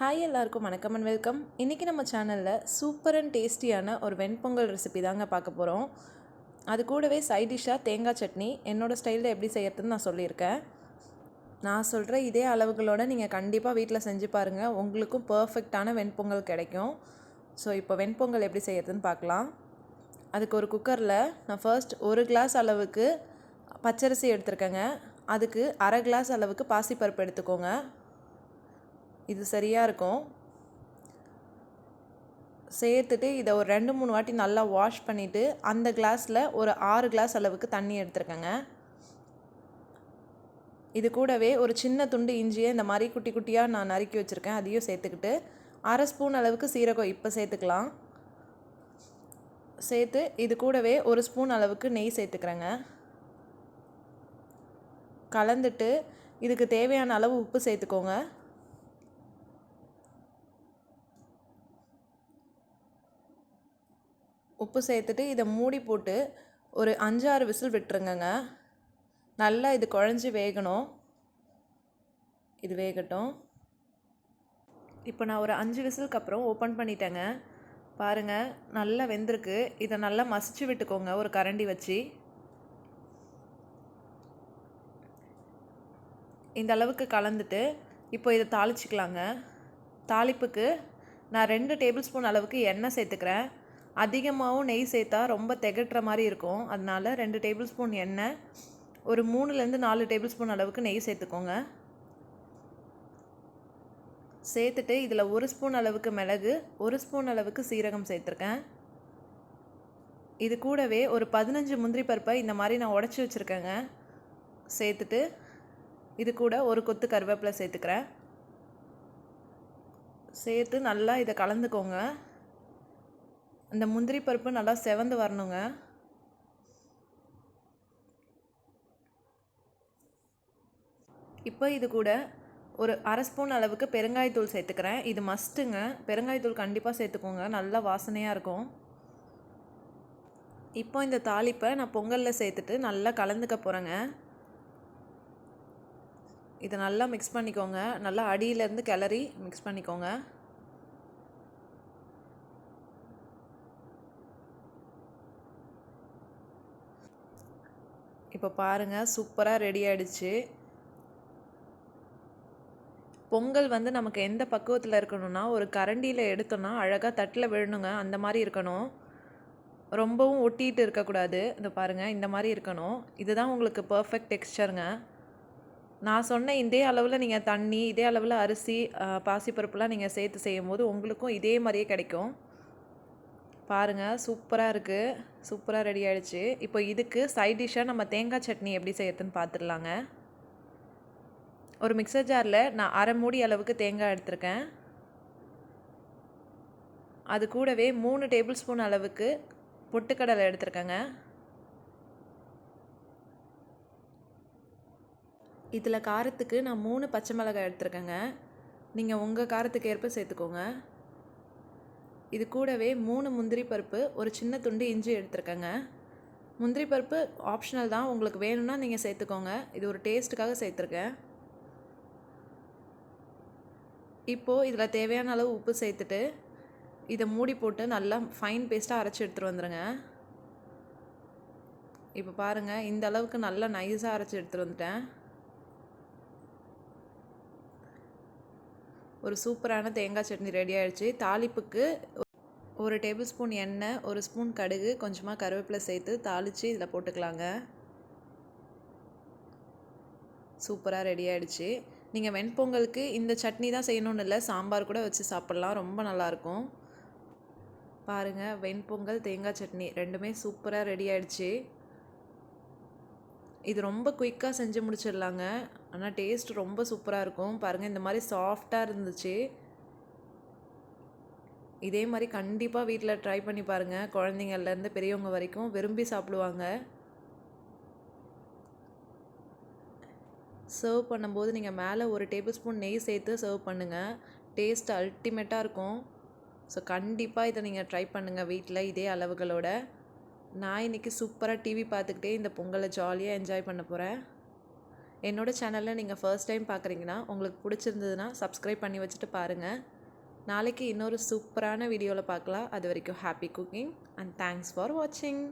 Hi எல்லாருக்கும் வணக்கம் and welcome இன்றைக்கி நம்ம சேனலில் சூப்பர் அண்ட் டேஸ்டியான ஒரு வெண்பொங்கல் ரெசிபி தாங்க பார்க்க போகிறோம் அது கூடவே சைட் டிஷ்ஷாக தேங்காய் சட்னி. என்னோடய ஸ்டைலில் எப்படி செய்யறதுன்னு நான் சொல்லியிருக்கேன். நான் சொல்கிற இதே அளவுகளோட நீங்கள் கண்டிப்பாக வீட்டில் செஞ்சு பாருங்கள் உங்களுக்கும் பர்ஃபெக்டான வெண்பொங்கல் கிடைக்கும். ஸோ இப்போ வெண்பொங்கல் எப்படி செய்யறதுன்னு பார்க்கலாம். அதுக்கு ஒரு குக்கரில் நான் ஃபர்ஸ்ட் ஒரு கிளாஸ் அளவுக்கு பச்சரிசி எடுத்திருக்கேங்க. அதுக்கு அரை கிளாஸ் அளவுக்கு பாசிப்பருப்பு எடுத்துக்கோங்க. இது சரியாக இருக்கும். சேர்த்துட்டு இதை ஒரு ரெண்டு மூணு வாட்டி நல்லா வாஷ் பண்ணிவிட்டு அந்த கிளாஸில் ஒரு ஆறு கிளாஸ் அளவுக்கு தண்ணி எடுத்துருக்கேங்க. இது கூடவே ஒரு சின்ன துண்டு இஞ்சியை இந்த மாதிரி குட்டி குட்டியாக நான் நறுக்கி வச்சுருக்கேன். அதையும் சேர்த்துக்கிட்டு அரை ஸ்பூன் அளவுக்கு சீரகம் இப்போ சேர்த்துக்கலாம். சேர்த்து இது கூடவே ஒரு ஸ்பூன் அளவுக்கு நெய் சேர்த்துக்கிறேங்க. கலந்துட்டு இதுக்கு தேவையான அளவு உப்பு சேர்த்துக்கோங்க. உப்பு சேர்த்துட்டு இதை மூடி போட்டு ஒரு அஞ்சாறு விசில் விட்டுருங்கங்க. நல்லா இது குழஞ்சி வேகணும். இது வேகட்டும். இப்போ நான் ஒரு அஞ்சு விசிலுக்கு அப்புறம் ஓப்பன் பண்ணிட்டேங்க. பாருங்கள் நல்லா வெந்திருக்கு. இதை நல்லா மசிச்சு விட்டுக்கோங்க ஒரு கரண்டி வச்சு. இந்த அளவுக்கு கலந்துட்டு இப்போ இதை தாளிச்சிக்கலாங்க. தாளிப்புக்கு நான் ரெண்டு டேபிள் ஸ்பூன் அளவுக்கு எண்ணெய் சேர்த்துக்கிறேன். அதிகமாகவும் நெய் சேர்த்தா ரொம்ப திகட்டுற மாதிரி இருக்கும். அதனால ரெண்டு டேபிள் ஸ்பூன் எண்ணெய் ஒரு மூணுலேருந்து நாலு டேபிள் ஸ்பூன் அளவுக்கு நெய் சேர்த்துக்கோங்க. சேர்த்துட்டு இதில் ஒரு ஸ்பூன் அளவுக்கு மிளகு ஒரு ஸ்பூன் அளவுக்கு சீரகம் சேர்த்துருக்கேன். இது கூடவே ஒரு பதினஞ்சு முந்திரி பருப்பை இந்த மாதிரி நான் உடச்சி வச்சுருக்கேங்க. சேர்த்துட்டு இது கூட ஒரு கொத்து கருவேப்பிலை சேர்த்துக்கிறேன். சேர்த்து நல்லா இதை கலந்துக்கோங்க. இந்த முந்திரி பருப்பு நல்லா செவந்து வரணுங்க. இப்போ இது கூட ஒரு அரை ஸ்பூன் அளவுக்கு பெருங்காயத்தூள் சேர்த்துக்கிறேன். இது மஸ்ட்டுங்க பெருங்காயத்தூள் கண்டிப்பாக சேர்த்துக்கோங்க. நல்லா வாசனையாக இருக்கும். இப்போ இந்த தாளிப்பை நான் பொங்கலில் சேர்த்துட்டு நல்லா கலந்துக்க போகிறேங்க இதை நல்லா மிக்ஸ் பண்ணிக்கோங்க. நல்லா அடியிலேருந்து கிளறி மிக்ஸ் பண்ணிக்கோங்க. இப்போ பாருங்கள் சூப்பராக ரெடி ஆகிடுச்சு பொங்கல் வந்து நமக்கு எந்த பக்குவத்தில் இருக்கணும்னா ஒரு கரண்டியில் எடுத்தோன்னா அழகாக தட்டில் விழணுங்க. அந்த மாதிரி இருக்கணும். ரொம்பவும் ஒட்டிகிட்டு இருக்கக்கூடாது. இந்த பாருங்கள் இந்த மாதிரி இருக்கணும். இதுதான் உங்களுக்கு பர்ஃபெக்ட் டெக்ஸ்சருங்க நான் சொன்ன இதே அளவில் நீங்கள் தண்ணி இதே அளவில் அரிசி பாசிப்பருப்புலாம் நீங்கள் சேர்த்து செய்யும் போது உங்களுக்கும் இதே மாதிரியே கிடைக்கும். பாருங்கள் சூப்பராக இருக்குது சூப்பராக ரெடி ஆகிடுச்சு இப்போ இதுக்கு சைட் டிஷ்ஷாக நம்ம தேங்காய் சட்னி எப்படி செய்யறதுன்னு பார்த்துடலாங்க ஒரு மிக்சர் ஜாரில் நான் அரை மூடி அளவுக்கு தேங்காய் எடுத்திருக்கேன். அது கூடவே மூணு டேபிள் ஸ்பூன் அளவுக்கு பொட்டுக்கடலை எடுத்திருக்கேங்க. இதில் காரத்துக்கு நான் மூணு பச்சை மிளகாய் எடுத்திருக்கேங்க. நீங்கள் உங்கள் காரத்துக்கு ஏற்ப சேர்த்துக்கோங்க. இது கூடவே மூணு முந்திரி பருப்பு ஒரு சின்ன துண்டு இஞ்சி எடுத்துருக்கேங்க. முந்திரி பருப்பு ஆப்ஷனல் தான். உங்களுக்கு வேணும்னா நீங்கள் சேர்த்துக்கோங்க. இது ஒரு டேஸ்ட்டுக்காக சேர்த்துருக்கேன். இப்போது இதில் தேவையான அளவு உப்பு சேர்த்துட்டு இதை மூடி போட்டு நல்லா ஃபைன் பேஸ்ட்டாக அரைச்சி எடுத்துகிட்டு வந்துடுங்க இப்போ பாருங்கள் இந்த அளவுக்கு நல்லா நைஸாக அரைச்சி எடுத்துகிட்டு வந்துட்டேன். ஒரு சூப்பரான தேங்காய் சட்னி ரெடி ஆகிடுச்சு தாளிப்புக்கு ஒரு டேபிள் ஸ்பூன் எண்ணெய் ஒரு ஸ்பூன் கடுகு கொஞ்சமாக கருவேப்பிலை சேர்த்து தாளித்து இதில் போட்டுக்கலாங்க. சூப்பராக ரெடி ஆகிடுச்சு நீங்கள் வெண்பொங்கலுக்கு இந்த சட்னி தான் செய்யணும்னு இல்லை சாம்பார் கூட வச்சு சாப்பிட்லாம். ரொம்ப நல்லாயிருக்கும் பாருங்கள் வெண்பொங்கல் தேங்காய் சட்னி ரெண்டுமே சூப்பராக ரெடி ஆகிடுச்சு இது ரொம்ப குயிக்காக செஞ்சு முடிச்சிடலாங்க. ஆனால் டேஸ்ட் ரொம்ப சூப்பராக இருக்கும். பாருங்கள் இந்த மாதிரி சாஃப்டாக இருந்துச்சு. இதே மாதிரி கண்டிப்பாக வீட்டில் ட்ரை பண்ணி பாருங்கள் குழந்தைங்கள்லேருந்து பெரியவங்க வரைக்கும் விரும்பி சாப்பிடுவாங்க. சர்வ் பண்ணும்போது நீங்கள் மேலே ஒரு டேபிள் ஸ்பூன் நெய் சேர்த்து சர்வ் பண்ணுங்கள் டேஸ்ட் அல்டிமேட்டாக இருக்கும். ஸோ கண்டிப்பாக இதை நீங்கள் ட்ரை பண்ணுங்கள் வீட்டில் இதே அளவுகளோட. நான் இன்றைக்கி சூப்பராக டிவி பார்த்துக்கிட்டே இந்த பொங்கலை ஜாலியாக என்ஜாய் பண்ண போகிறேன் என்னோட சேனலில் நீங்கள் ஃபர்ஸ்ட் டைம் பார்க்குறீங்கன்னா உங்களுக்கு பிடிச்சிருந்ததுன்னா சப்ஸ்கிரைப் பண்ணி வச்சுட்டு பாருங்கள் நாளைக்கு இன்னொரு சூப்பரான வீடியோவில் பார்க்கலாம். அது வரைக்கும் happy cooking and thanks for வாட்சிங்